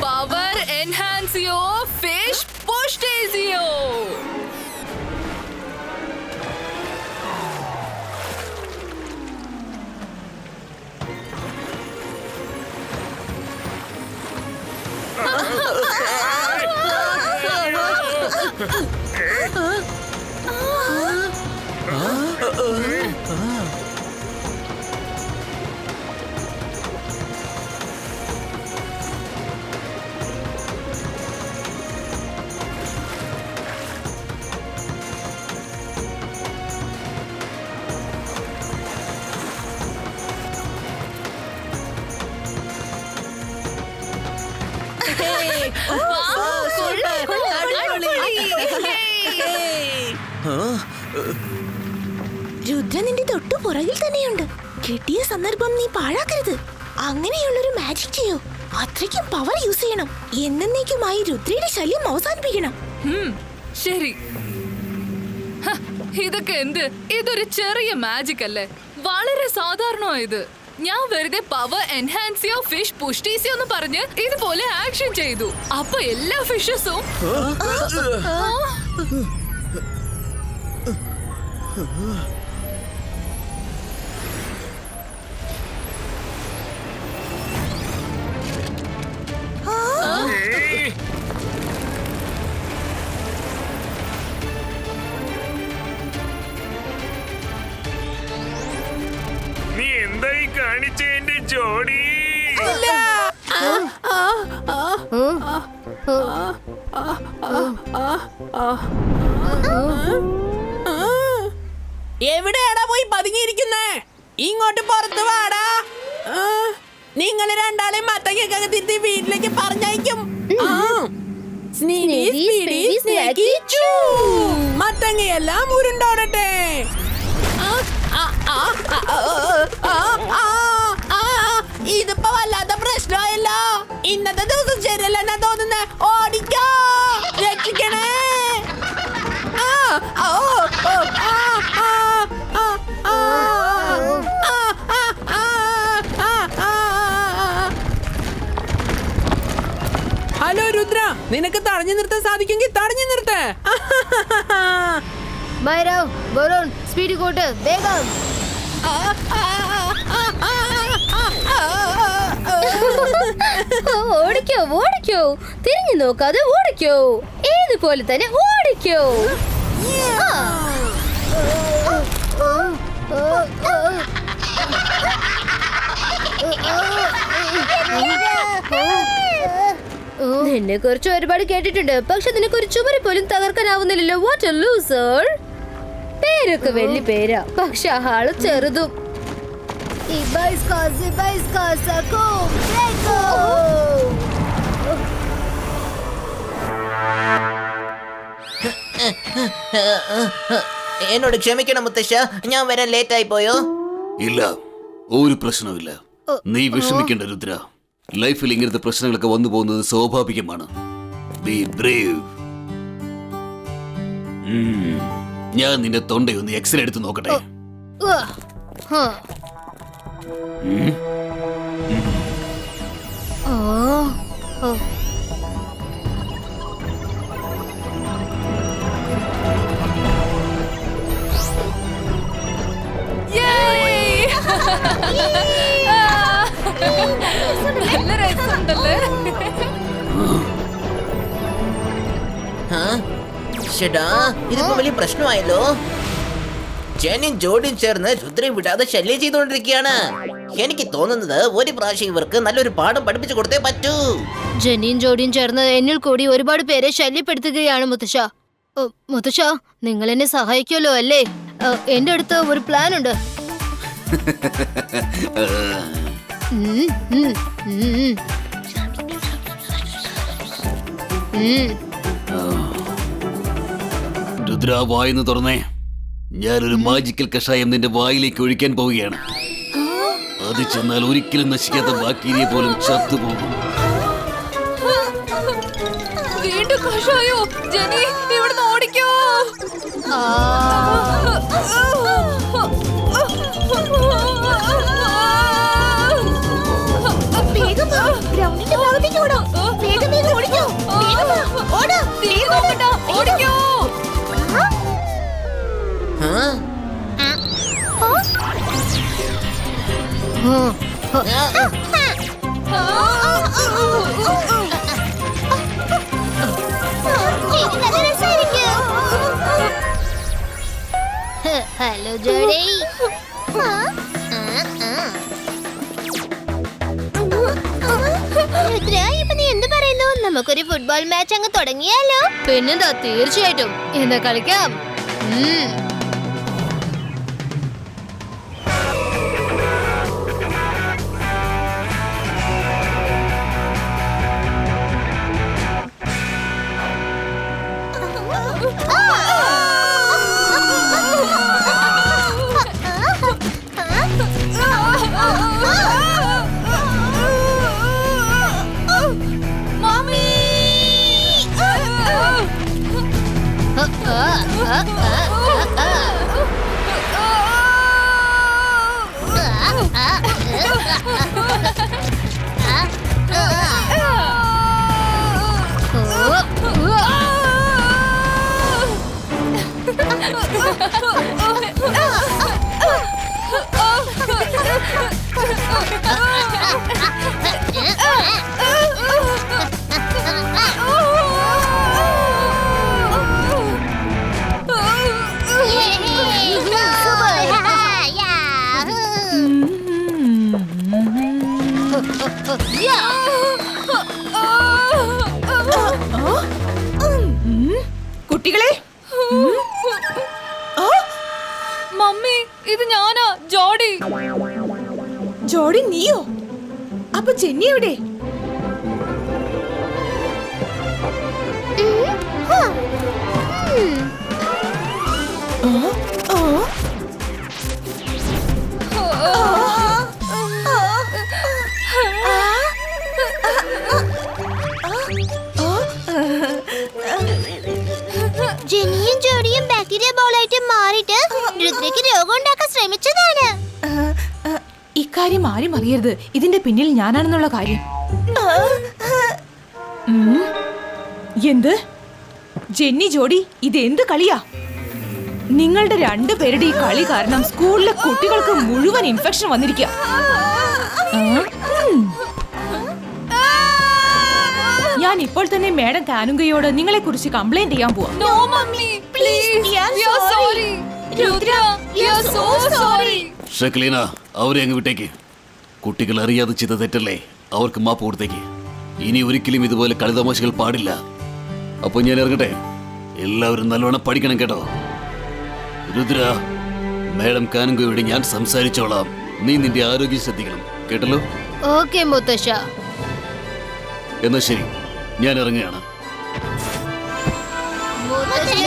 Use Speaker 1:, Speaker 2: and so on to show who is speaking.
Speaker 1: Power enhance ಯೋ fish ಪುಷ್ಟೇಸಿಯೋ Uh-oh.
Speaker 2: Rudra നിന്റെ തൊട്ടു പുറകിൽ തന്നെയുണ്ട്. കിട്ടിയ സന്ദർഭം നീ പാഴാക്കരുത്. അങ്ങനെയുള്ളൊരു മാജിക് ചെയ്യോ. അത്രയ്ക്കും പവർ യൂസ് ചെയ്യണം. എന്നേക്കുമായി രുദ്രയുടെ ശല്യം അവസാനിപ്പിക്കണം.
Speaker 1: ശരി. ഹ, ഇതൊക്കെ എന്ത്? ഇതൊരു ചെറിയ മാജിക് അല്ലേ? വളരെ സാധാരണമായത് ഞാൻ വെറുതെ പവർ എൻഹാൻസിയോ ഫിഷ് പുഷ്ടീസിയോ എന്ന് പറഞ്ഞ് ഇതുപോലെ ആക്ഷൻ ചെയ്തു. അപ്പൊ എല്ലാ ഫിഷസും
Speaker 3: എന്തായി കാണിച്ച എന്റെ ജോഡി.
Speaker 4: എവിടെയാടാ പോയി പതുങ്ങിയിരിക്കുന്നേ? ഇങ്ങോട്ട് പുറത്ത് വാടാ. നിങ്ങൾ രണ്ടാളെയും മത്തങ്ങയൊക്കെ തിരുത്തി വീട്ടിലേക്ക് പറഞ്ഞയക്കും. മത്തങ്ങയെല്ലാം ഉരുണ്ടോടട്ടെ. ഓടുന്ന ഓടിക്കോ രക്ഷിക്കണേ ആ ആ ആ ആ ആ ഹലോ രുദ്ര നിനക്ക് തടഞ്ഞു നിർത്താൻ സാധിക്കുമെങ്കിൽ തടഞ്ഞു നിർത്ത
Speaker 5: ഭൈരവ് ബരുൺ സ്പീഡ് കൂട്ട് വേഗം ഓടിക്കോ ഓടിക്കോ തിരിഞ്ഞു നോക്കാതെ ഓടിക്കോ. ഏതുപോലെ തന്നെ ഓടിക്കോ. നിന്നെ കുറിച്ച് ഒരുപാട് കേട്ടിട്ടുണ്ട്. പക്ഷെ നിനക്ക് ഒരു ചുമരി പോലും തകർക്കാനാവുന്നില്ലല്ലോ. വാട്ട് എ ലൂസർ പേരൊക്കെ വലിയ പേരാ. പക്ഷെ ആൾ ചെറുതും.
Speaker 6: എന്നോട് ക്ഷമിക്കണം മുത്തശ്ശ. ഞാൻ വരാൻ ലേറ്റ് ആയി പോയോ?
Speaker 7: ഇല്ല ഒരു പ്രശ്നമില്ല നീ വിഷമിക്കേണ്ട രുദ്ര. ലൈഫിൽ ഇങ്ങനത്തെ പ്രശ്നങ്ങളൊക്കെ വന്നു പോകുന്നത് സ്വാഭാവികമാണ്. ബി ബ്രേവ് ഞാൻ നിന്റെ തൊണ്ടയൊന്ന് എക്സ്റേ എടുത്ത് നോക്കട്ടെ.
Speaker 1: Yay!
Speaker 6: ശ്ശെടാ, ഇതിപ്പോ വലിയ പ്രശ്നമായല്ലോ. ജനും ജോഡിയും ചേർന്ന് രുദ്രയും വിടാതെ ശല്യം ചെയ്തുകൊണ്ടിരിക്കുകയാണ്. എനിക്ക് തോന്നുന്നത് ഒരു പ്രാവശ്യം ഇവർക്ക് നല്ലൊരു പാഠം പഠിപ്പിച്ചു കൊടുത്തേ പറ്റൂ.
Speaker 5: ജനിയും ജോഡിയും ചേർന്ന് എന്നിൽ കൂടി ഒരുപാട് പേരെ ശല്യപ്പെടുത്തുകയാണ് മുത്തശ്ശ. ഓ, മുത്തശ്ശ നിങ്ങൾ എന്നെ സഹായിക്കുമല്ലോ അല്ലേ? എന്റെ അടുത്ത് ഒരു പ്ലാൻ ഉണ്ട്. ഉം, ഉം, ഉം.
Speaker 7: രുദ്ര വായെന്ന് തുറന്നേ. ഞാനൊരു മാജിക്കൽ കഷായം നിന്റെ വായിലേക്ക് ഒഴിക്കാൻ പോവുകയാണ്. അത് ചെന്നാൽ ഒരിക്കലും നശിക്കാത്ത ബാക്ടീരിയ പോലും ചത്തുപോകും
Speaker 1: വീണ്ടും കഷായോ? ജനി ഇവിടുന്ന് ഓടിക്കോ.
Speaker 5: ഹലോ ജോഡി. നമുക്കൊരു ഫുട്ബോൾ മാച്ച് അങ്ങ് തുടങ്ങിയാലോ? പിന്നെന്താ തീർച്ചയായിട്ടും. എന്താ കളിക്കാം? Ha ha ha!
Speaker 2: കുട്ടികളെ?
Speaker 1: മമ്മി ഇത് ഞാനാ ജോഡി.
Speaker 2: ജോഡി നീയോ? അപ്പൊ ചെന്നി എവിടെ? ആ,
Speaker 5: രുദ്രയ്ക്ക് രോഗം ഉണ്ടാക്കാൻ ശ്രമിച്ചതാണ്
Speaker 2: ഇക്കാര്യം ആരും അറിയരുത്. ഇതിന്റെ പിന്നിൽ ഞാനാണെന്നുള്ള കാര്യം. എന്ത്? ജെന്നി ജോഡി ഇത് എന്ത് കളിയാ? നിങ്ങളുടെ രണ്ടു രണ്ടുപേരുടെ ഈ കളി കാരണം സ്കൂളിലെ കുട്ടികൾക്ക് മുഴുവൻ ഇൻഫെക്ഷൻ വന്നിരിക്കുക ഞാൻ ഇപ്പോൾ തന്നെ മേഡം കാനുങ്കയോട് നിങ്ങളെ കുറിച്ച് കംപ്ലൈന്റ് ചെയ്യാൻ പോവാ.
Speaker 7: ഷക്ലീന അവരെ അങ്ങ് വിട്ടേക്ക്. കുട്ടികൾ അറിയാതെ ചെയ്ത തെറ്റല്ലേ? അവർക്ക് മാപ്പ് കൊടുത്തേക്ക്. ഇനി ഒരിക്കലും ഇതുപോലെ കളിതമാശകൾ പാടില്ല. അപ്പൊ ഞാൻ ഇറങ്ങട്ടെ? എല്ലാവരും നല്ലവണ്ണം പഠിക്കണം കേട്ടോ. രുദ്ര മേഡം കാനങ്കോയോട് ഞാൻ സംസാരിച്ചോളാം. നീ നിന്റെ ആരോഗ്യം ശ്രദ്ധിക്കണം. കേട്ടല്ലോ?
Speaker 5: ഓക്കെ മുത്തശ്ശ.
Speaker 7: എന്നാ ശരി. ഞാൻ ഇറങ്ങുകയാണ്.
Speaker 5: മുത്തശ്ശ